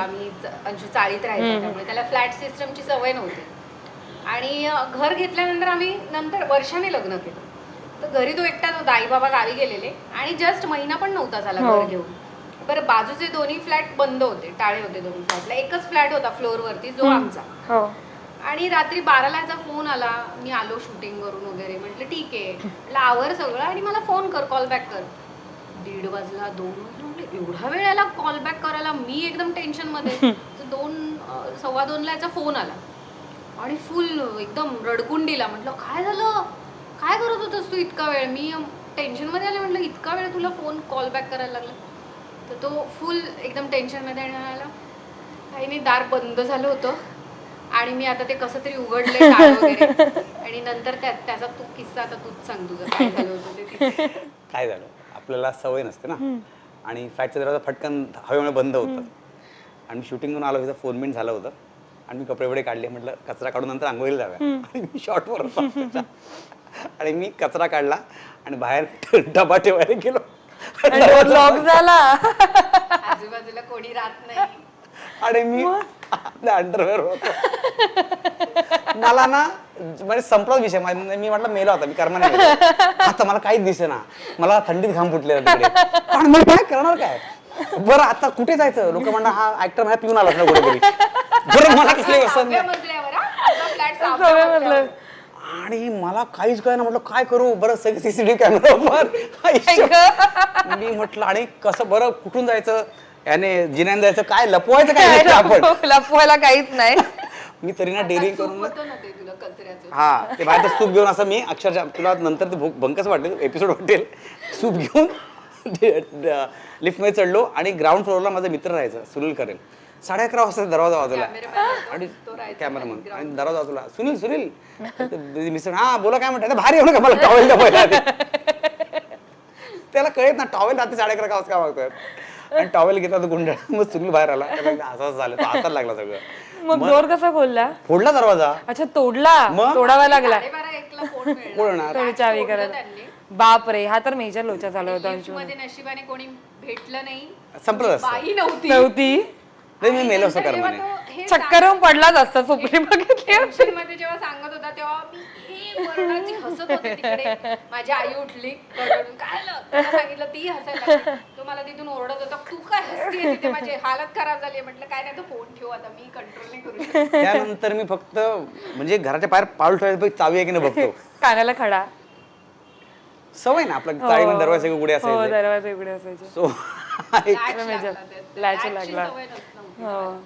आम्ही अंशू चाळीत राहायचो त्यामुळे त्याला फ्लॅट सिस्टमची सवय नव्हती. आणि घर घेतल्यानंतर आम्ही नंतर वर्षाने लग्न केलं. तर घरी तो एकटाच होता आई बाबा गावी गेलेले आणि जस्ट महिना पण नव्हता झाला हो. घर घेऊन. बरं बाजूचे दोन्ही फ्लॅट बंद होते टाळे होते दोन्ही फ्लॅटला. एकच फ्लॅट होता फ्लोअरवरती जो आमचा. हो. आणि रात्री बाराला याचा फोन आला मी आलो शूटिंग वरून वगैरे. म्हटलं ठीक आहे. म्हटलं आवर सगळं आणि मला फोन कर कॉल बॅक कर. दीड वाजला दोन वाजला म्हटलं एवढा वेळ याला कॉल बॅक करायला मी एकदम टेन्शनमध्ये दोन सव्वा दोनला याचा फोन आला. आणि फुल एकदम रडकून दिला. म्हटलं काय झालं? काय करत होतस तू इतका वेळ? मी टेन्शनमध्ये आले म्हटलं इतका वेळ तुला फोन कॉल बॅक करायला लागला. तर तो फुल एकदम टेन्शनमध्ये आणि म्हणाला काही नाही दार बंद झालं होतं. आणि मी आता ते कसं तरी वगैरे. आणि नंतर त्या त्याचा तू किस्सा आता तूच सांग तुझं. काय झालं होतं ते? काय झालं? आपल्याला सवय नसते ना. आणि फ्लॅटचा दरवाजा फटकन हवेमुळे बंद होतं आणि शूटिंगहून आलो तिचा फोन मिनिट झालं होतं. आणि मी कपडे वपडे काढले म्हटलं कचरा काढून नंतर आंघोळीला जाव्या आणि मी शॉर्टवर. आणि मी कचरा काढला आणि बाहेर डबा ठेवायला गेलो. लॉक झाला. आजूबाजूला कोणी राहत नाही. आणि मी आपल्या अंडरवेअर होतो. मला ना म्हणजे संपलाच विषय. मा- मी म्हटलं मेला होता मी कर्मा नाही मेलो. आता मला काहीच दिसे ना मला थंडीत घाम फुटलेला तिकडे. आणि मी काय करणार काय? बरं आता कुठे जायचं? लोक म्हणणार हा ऍक्टर माझ्या पिऊन आला ना कुठेतरी. बरं मला कसले व्यसन? सहाव्या नाही मजल्यावर हा? तुझा फ्लॅट सहाव्या मजल्यावर. आणि मला काहीच कळलं म्हटलं काय करू? बरं सगळे सीसीटीव्ही कॅमेरा मी म्हटलं आणि कसं बरं कुठून जायचं? याने जिन्यान जायचं? काय लपवायचं काय आपण? लपवायला काहीच नाही. मी तरी ना डेअरिंग करून होतं ना ते तुला कचऱ्याचं. हा ते बाहेर सूप घेऊन असं मी अक्षरशः तुला नंतर ते भूक भंकच वाटेल एपिसोड वाटेल. सूप घेऊन लिफ्टमध्ये चढलो आणि ग्राउंड फ्लोअरला माझा मित्र राहायचा सुनील करेल. साडे अकरा वाजता दरवाजा वाजवला आणि राहायचा कॅमेरामन आणि दरवाजा वाजवला सुनील सुनील. मिस्टर हा बोला काय म्हणतात भारी एवढं का? मला टॉवेल आधी." त्याला कळत ना टॉवेल रात्री साडे अकरा वाजता का मागतोय? आणि टॉवेल घेतला तो गुंडा मग सुनील बाहेर आला. असं झालं. तो हसायला लागला सगळं. मग दोर कसा खोलला फोडला दरवाजा. अच्छा तोडला? मग? तोडावा लागला. साडेबारा एकला फोन चावी. बाप रे हा तर मेजर लोचा झाला होता मध्ये नशिबाने कोणी भेटलं नाही. संपलं असतं बाई नव्हती. नव्हती? नाही मी मेलो असं नंतर जेव्हा कर्माने तो हे चक्कर येऊन पडलाच असता सुपरी बघितली टेन्शनमध्ये जेव्हा सांगत होता तेव्हा मी हे मरणाची हसत होते तिकडे. माझी आई उठली रडून काय झालं? तिला सांगितलं ती हसायला लागली. तो मला तिथून ओरडत होता तू काय तिथे? माझी हालत खराब झाली म्हटलं काय नाही तो फोन ठेव आता मी कंट्रोल नाही करू शकत. त्यानंतर मी फक्त म्हणजे घराच्या बाहेर पाऊल ठेवायचं चावी आहे की नाही बघतो. कानाला खडा. सवय ना आपलं चाळीमध्ये दरवाजे सगळे उघडे हो असायचे. दरवाजे उघडे असायचे. सो Latch Latchची लागला. हो.